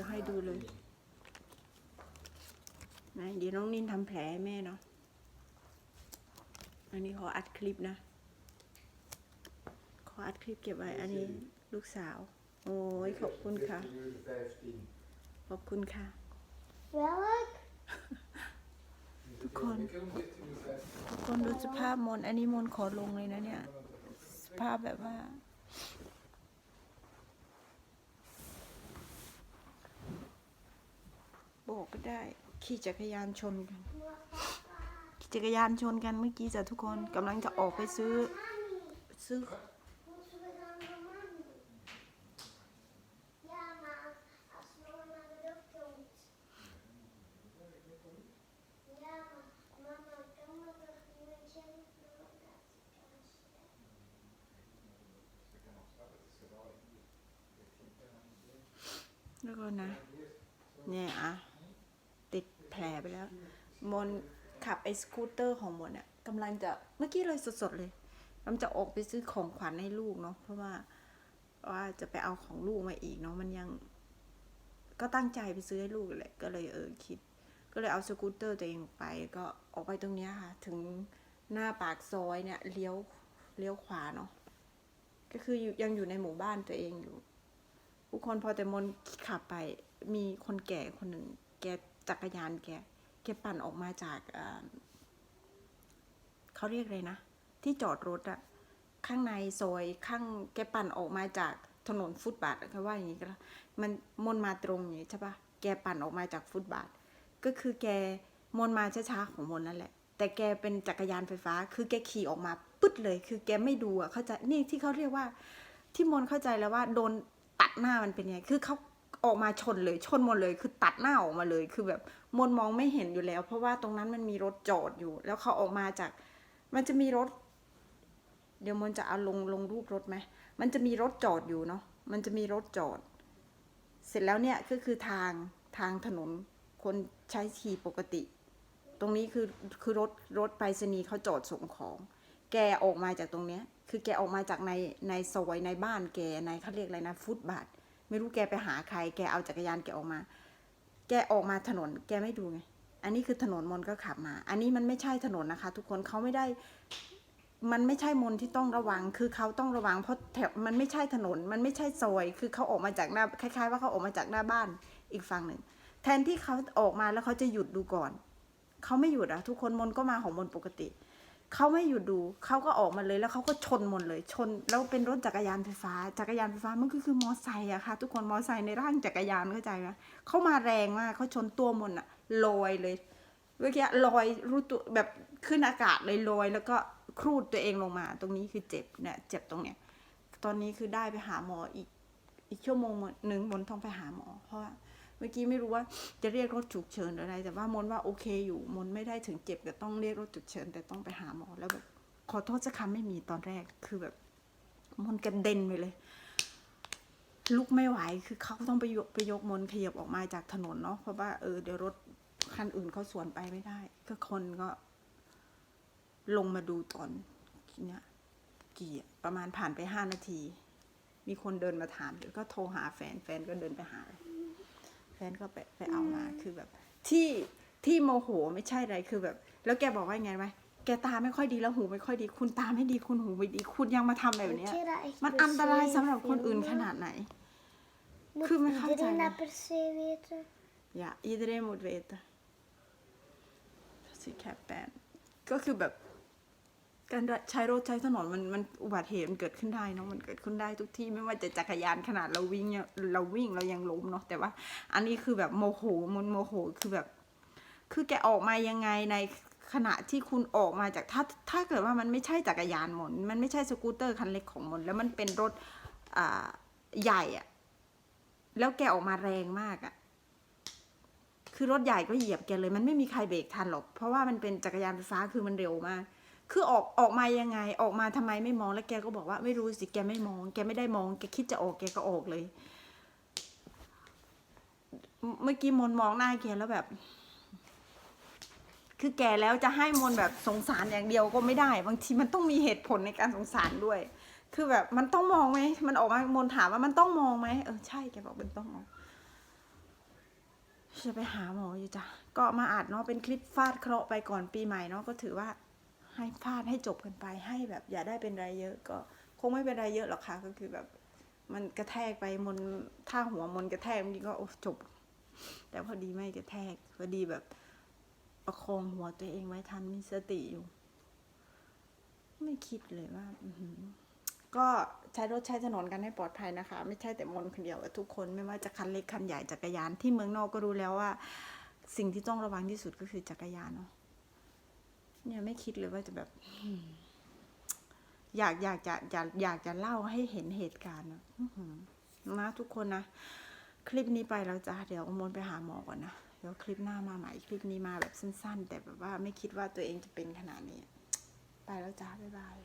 ดี๋ยวให้ดูเลยนะเดี๋ยวน้องนินทำแผลให้แม่เนาะ อันนี้ขออัดคลิปนะ ขออัดคลิปเก็บไว้ อันนี้ลูกสาว โอ้ยขอบคุณค่ะ ขอบคุณค่ะ Welk? ทุกคน ทุกคนดูสภาพมนต์อันนี้มนต์ขอลงเลยนะเนี่ย สภาพแบบว่า บอ กก็ได้ ขี่จักรยานชนกันขี่จักรยานชนกันเมื่อกี้จ้ะทุกคนกำลังจะออกไปซื้อ ซื้อแล้วก็นะ เนี่ยอะ แผลไปแล้ว มนขับไอ้สกูตเตอร์ของมนอะกำลังจะเมื่อกี้เลยสดๆเลยกำลังจะออกไปซื้อของขวัญให้ลูกเนาะเพราะว่าว่าจะไปเอาของลูกมาอีกเนาะมันยัง ก็ตั้งใจไปซื้อให้ลูกแหละก็เลยเออคิด ก็เลยเอาสกูตเตอร์ตัวเองไป ก็ออกไปตรงเนี้ยค่ะ ถึงหน้าปากซอยเนี่ยเลี้ยวเลี้ยวขวาเนาะก็คืออยู่ยังอยู่ในหมู่บ้านตัวเองอยู่ทุกคนพอแต่มนขับไปมีคนแก่คนหนึ่งแก จักรยานแกแกปั่นออกมาจากเขาเรียกเลยนะ ที่จอดรถอะข้างในซอยข้างแกปั่นออกมาจากถนนฟุตบาทเขาว่าอย่างนี้ก็แล้วมันมนมาตรงอย่างนี้ใช่ปะแกปั่นออกมาจากฟุตบาท ก็คือแกมนมาช้าๆของมนนั่นแหละ แต่แกเป็นจักรยานไฟฟ้า คือแกขี่ออกมาปึ๊ดเลย คือแกไม่ดูอะเข้าใจนี่ที่เขาเรียกว่า ที่มนเข้าใจแล้วว่าโดนตัดหน้ามันเป็นไง คือเขา ออกมาชนเลยชนหมดเลยคือตัดหน้าออกมาเลย คือแบบมนมองไม่เห็นอยู่แล้ว เพราะว่าตรงนั้นมันมีรถจอดอยู่ แล้วเขาออกมาจาก มันจะมีรถ เดี๋ยวมนจะเอาลงลงรูปรถไหมมันจะมีรถจอดอยู่เนาะมันจะมีรถจอด เสร็จแล้วเนี่ยก็คือทางทางถนนคนใช้ขี่ปกติ ตรงนี้คือคือรถรถไปรษณีย์เขาจอดส่งของ แกออกมาจากตรงเนี้ย คือแกออกมาจากในในซอยในบ้านแกในเขาเรียกอะไรนะฟุตบาท ไม่รู้แกไปหาใคร แกเอาจักรยานแกออกมา แกออกมาถนน แกไม่ดูไง อันนี้คือถนนมนก็ขับมา อันนี้มันไม่ใช่ถนนนะคะ ทุกคนเขาไม่ได้ มันไม่ใช่มนที่ต้องระวัง คือเขาต้องระวังเพราะแถวมันไม่ใช่ถนน มันไม่ใช่ซอย คือเขาออกมาจากหน้า คล้าย ๆ ว่าเขาออกมาจากหน้าบ้านอีกฝั่งหนึ่ง แทนที่เขาออกมาแล้วเขาจะหยุดดูก่อน เขาไม่หยุดอะทุกคนมนก็มาของมนปกติ เขาไม่หยุดดูเขาก็ออกมาเลยแล้วเขาก็ชนหมดเลยชน แล้วเป็นรถจักรยานไฟฟ้า จักรยานไฟฟ้ามันก็คือมอไซค์อะค่ะ ทุกคนมอไซค์ในร่างจักรยานเข้าใจไหมเขามาแรงมากเขาชนตัวมนอะลอยเลยเมื่อกี้ลอยรู้ตัวแบบขึ้นอากาศเลยลอยแล้วก็ครูดตัวเองลงมา ตรงนี้คือเจ็บเนี่ยเจ็บตรงเนี้ยตอนนี้คือได้ไปหาหมออีกอีกชั่วโมงหนึ่งมนต้องไปหาหมอ เพราะว่า เมื่อกี้ไม่รู้ว่าจะเรียกรถฉุกเฉินหรืออะไร แต่ว่ามนว่าโอเคอยู่มนไม่ได้ถึงเจ็บแต่ต้องเรียกรถฉุกเฉินแต่ต้องไปหาหมอแล้วแบบขอโทษสักคำไม่มีตอนแรกคือแบบมนกระเด็นไปเลย ลุกไม่ไหวคือเขาต้องไปยกไปยกมนขยับออกมาจากถนนเนาะเพราะว่าเออเดี๋ยวรถคันอื่นเขาสวนไปไม่ได้ ก็คนก็ ลงมาดูตอนเนี้ยกี่ประมาณผ่านไปห้านาที มีคนเดินมาถามเดี๋ยวก็โทรหาแฟนแฟนก็เดินไปหา ฟนก็ไปไปเอามาคือแบบ ที่ที่โมโหไม่ใช่อะไรคือแบบ แล้วแกบอกว่าไงไหมแกตาไม่ค่อยดีแล้วหูไม่ค่อยดี คุณตาไม่ดีคุณหูไม่ดีคุณยังมาทำแบบเนี้ย Moet je dat echt มันอันตรายสำหรับคน beschrijven, อื่น Fiona? ขนาดไหน Moet Kun je me gaan iedereen zeggen? dat per se weten? Ja, iedereen moet weten. Dat is ik heb pijn. ก็คือแบบ การใช้รถใช้ถนนมันมันอุบัติเหตุมันเกิดขึ้นได้นะมันเกิดขึ้นได้ทุกที่ไม่ว่าจะจักรยานขนาดเราวิ่งเราวิ่งเรายังล้มเนาะแต่ว่า อันนี้คือแบบโมโหมันโมโหคือแบบ คือแกออกมายังไงในขณะที่คุณออกมาจากถ้าถ้าเกิดว่ามันไม่ใช่จักรยานมนมันไม่ใช่สกูตเตอร์คันเล็กของมนแล้วมันเป็นรถอ่าใหญ่อะแล้วแกออกมาแรงมากอะคือรถใหญ่ก็เหยียบแกเลย มันไม่มีใครเบรกทันหรอก เพราะว่ามันเป็นจักรยานไฟฟ้าคือมันเร็วมาก คือออกออกมายังไง ออกมาทำไมไม่มองแล้วแกก็บอกว่าไม่รู้สิแกไม่มอง แกไม่ได้มอง แกคิดจะออกแกก็ออกเลย เมื่อกี้มนมองหน้าแกแล้วแบบ คือแกแล้วจะให้มนแบบสงสารอย่างเดียวก็ไม่ได้ บางทีมันต้องมีเหตุผลในการสงสารด้วย คือแบบมันต้องมองไหมมันออกมามนถามว่ามันต้องมองไหมเออใช่แกบอกมันต้องมองจะไปหาหมออยู่จ้ะก็มาอัดเนาะเป็นคลิปฟาดเคราะห์ไปก่อนปีใหม่เนาะก็ถือว่า ให้ฟาดให้จบกันไปให้แบบอย่าได้เป็นไรเยอะก็คงไม่เป็นไรเยอะหรอกค่ะก็คือแบบมันกระแทกไปมนท่าหัวมนกระแทกเมื่อกี้ก็โอ้จบ แต่พอดีไม่กระแทกพอดีแบบประคองหัวตัวเองไว้ทันมีสติอยู่ ไม่คิดเลยว่าก็ใช้รถใช้ถนนกันให้ปลอดภัยนะคะ ไม่ใช่แต่มนคนเดียวทุกคนไม่ว่าจะคันเล็กคันใหญ่จักรยานที่เมืองนอกก็รู้แล้วว่า สิ่งที่ต้องระวังที่สุดก็คือจักรยานเนาะ เนี่ยไม่คิดเลยว่าจะแบบ อยากอยากจะอยากอยากจะเล่าให้เห็นเหตุการณ์นะนะทุกคนนะ คลิปนี้ไปแล้วจ้าเดี๋ยวอมนไปหาหมอก่อนนะ เดี๋ยวคลิปหน้ามาใหม่คลิปนี้มาแบบสั้น ๆ แต่แบบว่าไม่คิดว่าตัวเองจะเป็นขนาดนี้ ไปแล้วจ้าบ๊ายบาย